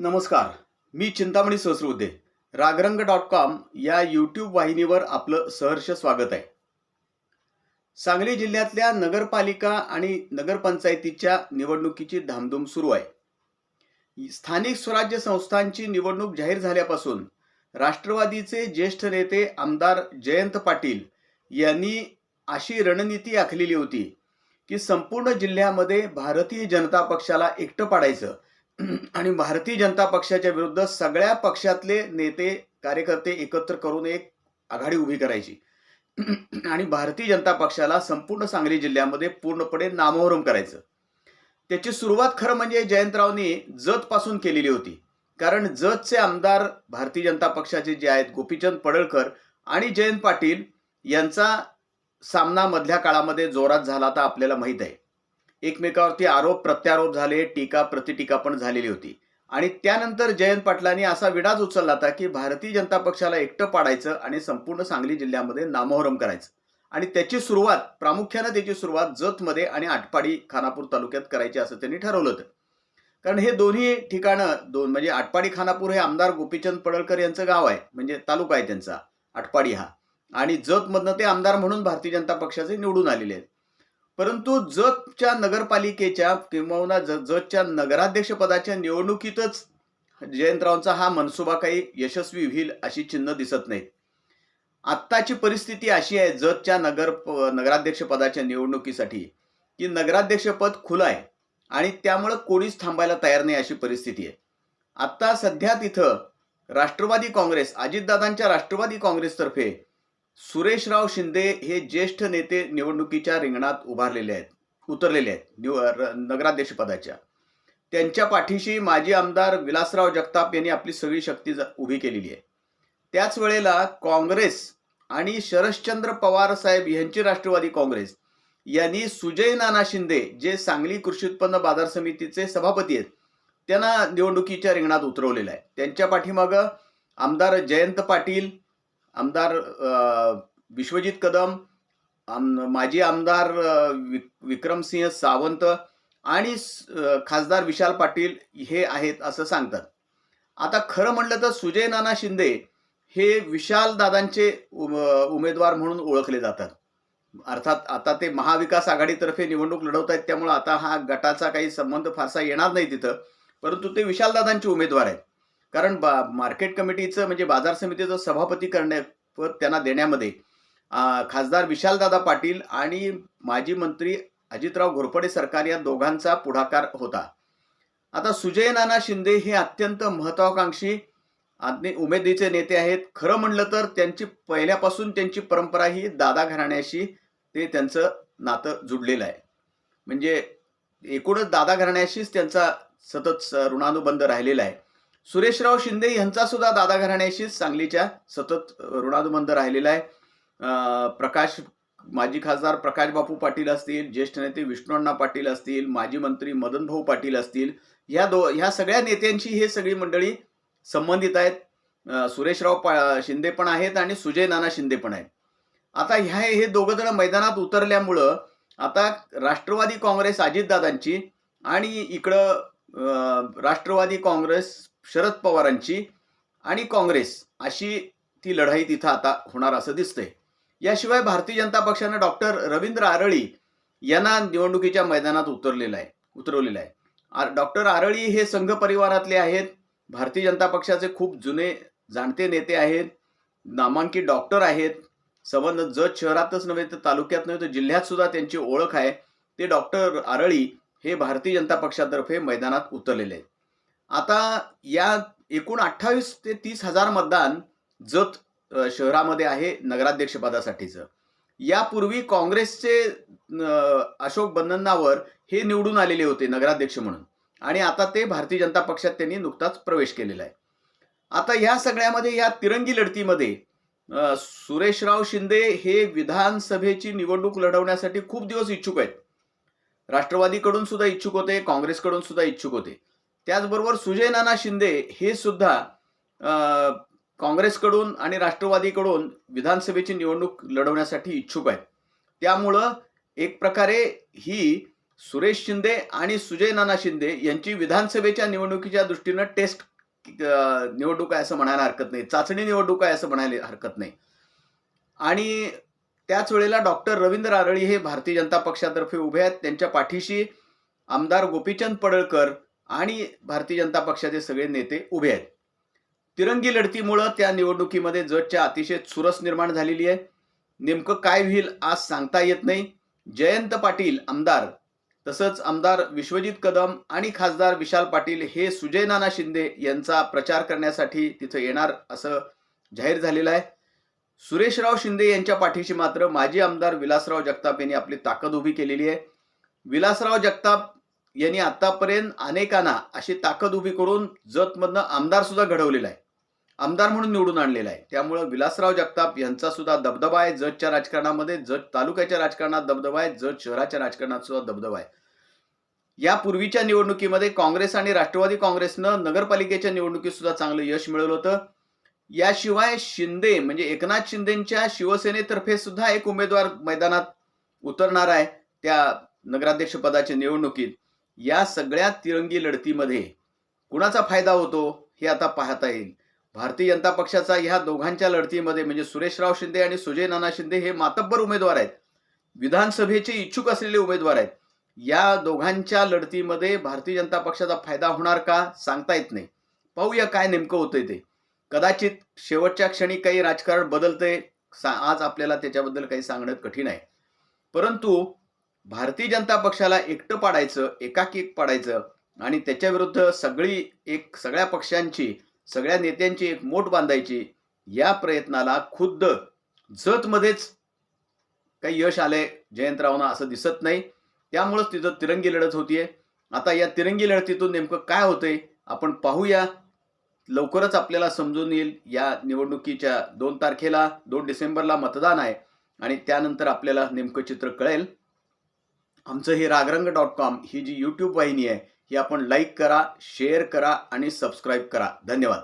नमस्कार मी Chintamani Sahasrabuddhe. Ragarang dot com या यूट्यूब वाहिनीवर आपलं सहर्ष स्वागत आहे. सांगली जिल्ह्यातल्या नगरपालिका आणि नगरपंचायतीच्या निवडणुकीची धामधूम सुरू आहे. स्थानिक स्वराज्य संस्थांची निवडणूक जाहीर झाल्यापासून राष्ट्रवादीचे ज्येष्ठ नेते आमदार जयंत पाटील यांनी अशी रणनीती आखलेली होती की संपूर्ण जिल्ह्यामध्ये भारतीय जनता पक्षाला एकटं पाडायचं आणि भारतीय जनता पक्षाच्या विरुद्ध सगळ्या पक्षातले नेते कार्यकर्ते एकत्र करून एक आघाडी उभी करायची. आणि भारतीय जनता पक्षाला संपूर्ण सांगली जिल्ह्यामध्ये पूर्णपणे नामोहरम करायचं. त्याची सुरुवात खरं म्हणजे जयंतरावनी जतपासून केलेली होती. कारण जतचे आमदार भारतीय जनता पक्षाचे जे आहेत गोपीचंद पडळकर आणि जयंत पाटील यांचा सामना मधल्या काळामध्ये जोरात झाला तर आपल्याला माहीत आहे. एकमेकावरती आरोप प्रत्यारोप झाले टीका प्रतिटीका पण झालेली होती. आणि त्यानंतर जयंत पाटलांनी असा विडाच उचलला होता की भारतीय जनता पक्षाला एकटं पाडायचं आणि संपूर्ण सांगली जिल्ह्यामध्ये नामोहरम करायचं. आणि त्याची सुरुवात प्रामुख्यानं त्याची सुरुवात जतमध्ये आणि आटपाडी खानापूर तालुक्यात करायची असं त्यांनी ठरवलं होतं. कारण हे दोन्ही ठिकाणं दोन म्हणजे आटपाडी खानापूर हे आमदार गोपीचंद पडळकर यांचं गाव आहे म्हणजे तालुका आहे त्यांचा आटपाडी हा. आणि जतमधनं ते आमदार म्हणून भारतीय जनता पक्षाचे निवडून आलेले आहेत. परंतु जतच्या नगरपालिकेच्या किंवा ज- जतच्या नगराध्यक्ष पदाच्या निवडणुकीतच जयंतरावांचा हा मनसुबा काही यशस्वी होईल अशी चिन्ह दिसत नाहीत. आत्ताची परिस्थिती अशी आहे जतच्या नगर नगराध्यक्ष पदाच्या निवडणुकीसाठी की नगराध्यक्ष पद खुलं आहे आणि त्यामुळं कोणीच थांबायला तयार नाही अशी परिस्थिती आहे. आत्ता सध्या तिथं राष्ट्रवादी काँग्रेस अजितदादांच्या राष्ट्रवादी काँग्रेसतर्फे सुरेशराव शिंदे हे ज्येष्ठ नेते निवडणुकीच्या रिंगणात उभारलेले आहेत उतरलेले आहेत निव नगराध्यक्ष पदाच्या त्यांच्या पाठीशी माजी आमदार विलासराव जगताप यांनी आपली सगळी शक्ती ज- उभी केलेली आहे. त्याच वेळेला काँग्रेस आणि शरश्चंद्र पवार साहेब यांची राष्ट्रवादी काँग्रेस यांनी सुजय नाना शिंदे जे सांगली कृषी उत्पन्न बाजार समितीचे सभापती आहेत त्यांना निवडणुकीच्या रिंगणात उतरवलेलं आहे. त्यांच्या पाठीमागं आमदार जयंत पाटील आमदार विश्वजित कदम आम माजी आमदार विक- विक्रमसिंह सावंत आणि खासदार विशाल पाटील हे आहेत असं सांगतात. आता खरं म्हटलं तर सुजय नाना शिंदे हे विशाल दादांचे उम- उमेदवार म्हणून ओळखले जातात. अर्थात आता ते महाविकास आघाडीतर्फे निवडणूक लढवत आहेत त्यामुळे आता हा गटाचा काही संबंध फारसा येणार नाही तिथं. परंतु ते विशालदादांचे उमेदवार आहेत. कारण बा मार्केट कमिटीचं म्हणजे बाजार समितीचं सभापती करण्या त्यांना देण्यामध्ये खासदार विशालदादा पाटील आणि माजी मंत्री अजितराव घोरपडे सरकार या दोघांचा पुढाकार होता. आता सुजय नाना शिंदे हे अत्यंत महत्वाकांक्षी आणि उमेदीचे नेते आहेत. खरं म्हणलं तर त्यांची पहिल्यापासून त्यांची परंपरा ही दादा घराण्याशी ते त्यांचं नातं जुडलेलं आहे. म्हणजे एकूणच दादा घराण्याशीच त्यांचा सतत स- ऋणानुबंध राहिलेला आहे. सुरेशराव शिंदे यांचा सुद्धा दादा घराण्याशी सांगलीच्या सतत ऋणानुबंध राहिलेला आहे. प्रकाश माजी खासदार प्रकाश बापू पाटील असतील ज्येष्ठ नेते विष्णूअण्णा पाटील असतील माजी मंत्री मदन भाऊ पाटील असतील ह्या दो ह्या सगळ्या नेत्यांची हे सगळी मंडळी संबंधित आहेत. सुरेशराव पा शिंदे पण आहेत आणि सुजय नाना शिंदे पण आहेत. आता ह्या हे दोघं जण मैदानात उतरल्यामुळं आता राष्ट्रवादी काँग्रेस अजितदादांची आणि इकडं राष्ट्रवादी काँग्रेस शरद पवारांची आणि काँग्रेस अशी ती लढाई तिथं आता होणार असं दिसतंय. याशिवाय भारतीय जनता पक्षानं डॉक्टर रवींद्र आरळी यांना निवडणुकीच्या मैदानात उतरलेलं आहे उतरवलेलं आहे. डॉक्टर आरळी हे संघ परिवारातले आहेत. भारतीय जनता पक्षाचे खूप जुने जाणते नेते आहेत. नामांकित डॉक्टर आहेत. संबंध जत शहरातच नव्हे तर तालुक्यात नव्हे तर जिल्ह्यात सुद्धा त्यांची ओळख आहे. ते डॉक्टर आरळी हे भारतीय जनता पक्षातर्फे मैदानात उतरलेले आहेत. आता या एकूण अठ्ठावीस ते तीस हजार मतदान जत शहरामध्ये आहे नगराध्यक्षपदासाठीचं यापूर्वी काँग्रेसचे अशोक बंधनावर हे निवडून आलेले होते नगराध्यक्ष म्हणून. आणि आता ते भारतीय जनता पक्षात त्यांनी नुकताच प्रवेश केलेला आहे. आता ह्या सगळ्यामध्ये या तिरंगी लढतीमध्ये सुरेशराव शिंदे हे विधानसभेची निवडणूक लढवण्यासाठी खूप दिवस इच्छुक आहेत. राष्ट्रवादीकडून सुद्धा इच्छुक होते काँग्रेसकडून सुद्धा इच्छुक होते. त्याचबरोबर सुजय नाना शिंदे हे सुद्धा काँग्रेसकडून आणि राष्ट्रवादीकडून विधानसभेची निवडणूक लढवण्यासाठी इच्छुक आहेत. त्यामुळं एक प्रकारे ही सुरेश शिंदे आणि सुजय नाना शिंदे यांची विधानसभेच्या निवडणुकीच्या दृष्टीनं टेस्ट निवडणूक आहे असं म्हणायला हरकत नाही. चाचणी निवडणूक आहे असं म्हणायला हरकत नाही. आणि त्याच वेळेला डॉक्टर रवींद्र आरळी हे भारतीय जनता पक्षातर्फे उभे आहेत. त्यांच्या पाठीशी आमदार गोपीचंद पडळकर आणि भारतीय जनता पक्षाचे सगळे नेते उभे आहेत. तिरंगी लढतीमुळं त्या निवडणुकीमध्ये जटच्या अतिशय चुरस निर्माण झालेली आहे. नेमकं काय होईल आज सांगता येत नाही. जयंत पाटील आमदार तसंच आमदार विश्वजित कदम आणि खासदार विशाल पाटील हे सुजय नाना शिंदे यांचा प्रचार करण्यासाठी तिथं येणार असं जाहीर झालेलं आहे. सुरेशराव शिंदे यांच्या पाठीशी मात्र माजी आमदार विलासराव जगताप यांनी आपली ताकद उभी केलेली आहे. विलासराव जगताप यांनी आतापर्यंत अनेकांना अशी ताकद उभी करून जतमधनं आमदार सुद्धा घडवलेला आहे. आमदार म्हणून निवडून आणलेला आहे. त्यामुळं विलासराव जगताप यांचा सुद्धा दबदबा आहे. जतच्या राजकारणामध्ये जत तालुक्याच्या राजकारणात दबदबा आहे. जत शहराच्या राजकारणात सुद्धा दबदबा आहे. या पूर्वीच्या निवडणुकीमध्ये काँग्रेस आणि राष्ट्रवादी काँग्रेसनं नगरपालिकेच्या निवडणुकीत सुद्धा चांगलं यश मिळवलं होतं. याशिवाय शिंदे म्हणजे एकनाथ शिंदेच्या शिवसेनेतर्फे सुद्धा एक उमेदवार मैदानात उतरणार आहे त्या नगराध्यक्ष पदाच्या निवडणुकीत. या सगळ्या तिरंगी लढतीमध्ये कुणाचा फायदा होतो हे आता पाहता येईल. भारतीय जनता पक्षाचा ह्या दोघांच्या लढतीमध्ये म्हणजे सुरेशराव शिंदे आणि सुजय नाना शिंदे हे मातब्बर उमेदवार आहेत. विधानसभेचे इच्छुक असलेले उमेदवार आहेत. या दोघांच्या लढतीमध्ये भारतीय जनता पक्षाचा फायदा होणार का सांगता येत नाही. पाहूया काय नेमकं होतंय ते. कदाचित शेवटच्या क्षणी काही राजकारण बदलतंय. आज आपल्याला त्याच्याबद्दल काही सांगणं कठीण आहे. परंतु भारतीय जनता पक्षाला एकटं पाडायचं एकाकी एक पाडायचं आणि त्याच्या विरुद्ध सगळी एक सगळ्या पक्षांची सगळ्या नेत्यांची एक मोठ बांधायची या प्रयत्नाला खुद्द जतमध्येच काही यश आले जयंतरावांना असं दिसत नाही. त्यामुळंच तिथं तिरंगी लढत होतीये. आता या तिरंगी लढतीतून नेमकं काय होतंय आपण पाहूया. लवकरच आपल्याला समजून येईल या निवडणुकीच्या दोन तारखेला दोन डिसेंबरला मतदान आहे आणि त्यानंतर आपल्याला नेमकं चित्र कळेल. आमचं हे रागरंग डॉट कॉम ही जी यूट्यूब वाहिनी आहे ही आपण लाईक करा शेअर करा आणि सबस्क्राईब करा. धन्यवाद.